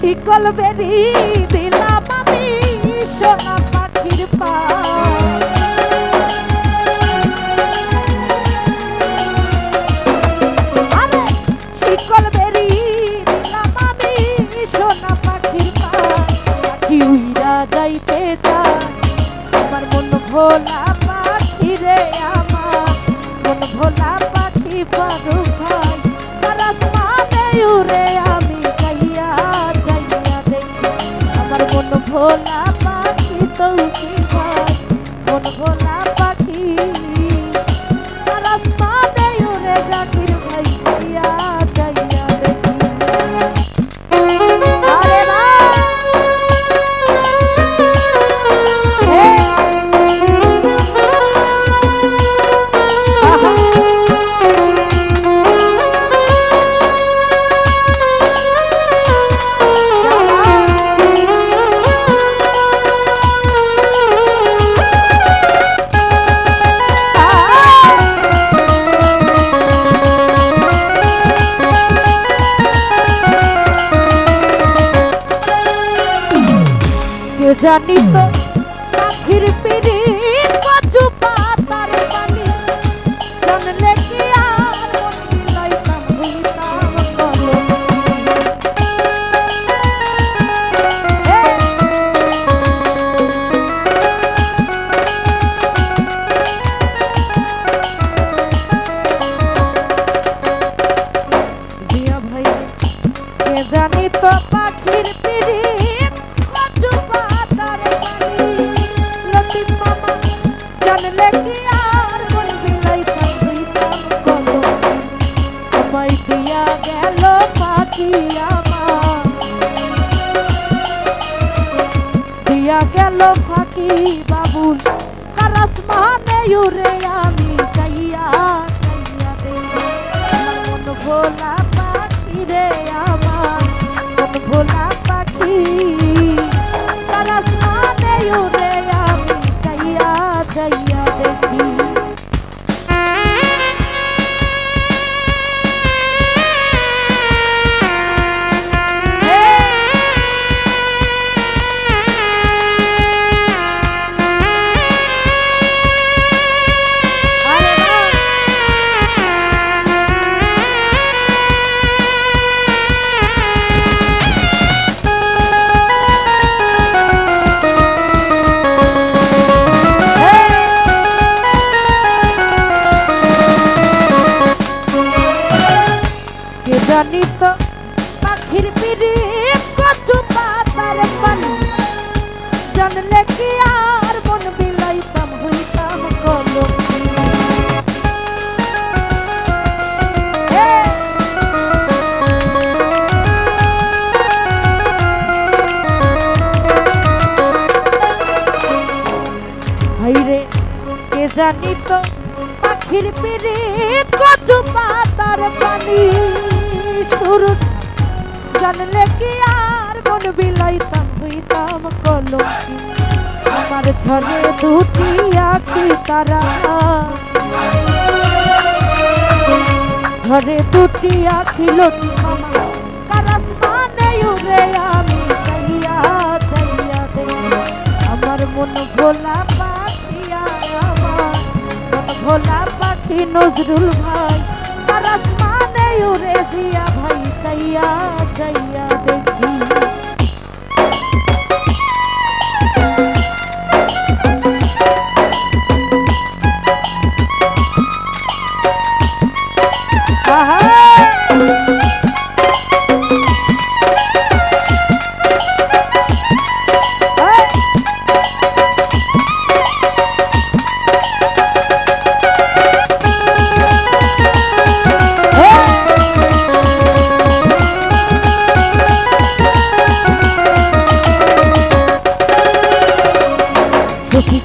শিকল বেরি দিলাম আমি সোনা পাখির পা ভোলা পাখি রে আমার। ভোলা পাখি পারু মন জানি তো পাখির পিড়ি কচু পাতার পানি। জানলে কি আর লইতাম কলম জিয়া ভাই, কে জানি তো বাবুল। কারাস মানে উড়ে আমি চাইয়া চাইয়া দে মন ভোলা কে জানি তো পাখির পিড়ি কচু পাতার পানি। জানলে কি আর মন বিলাইতাম হইতাম কলম। জানি তো পাখির পিড়ি কচু পাতার পানি? হইতাম আমার ঝরে দুটি আখি তারা। ঝরে দুটি আখি লটি মামা কারাস মানে উড়ে আমি চাইয়া চাইয়া দে। আমার মন ভোলা পাখি আমার মন ভোলা পাখি নজরুল ভাই। কারাস মানে উড়ে জিয়া ভাই চাইয়া চাইয়া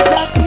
ডাক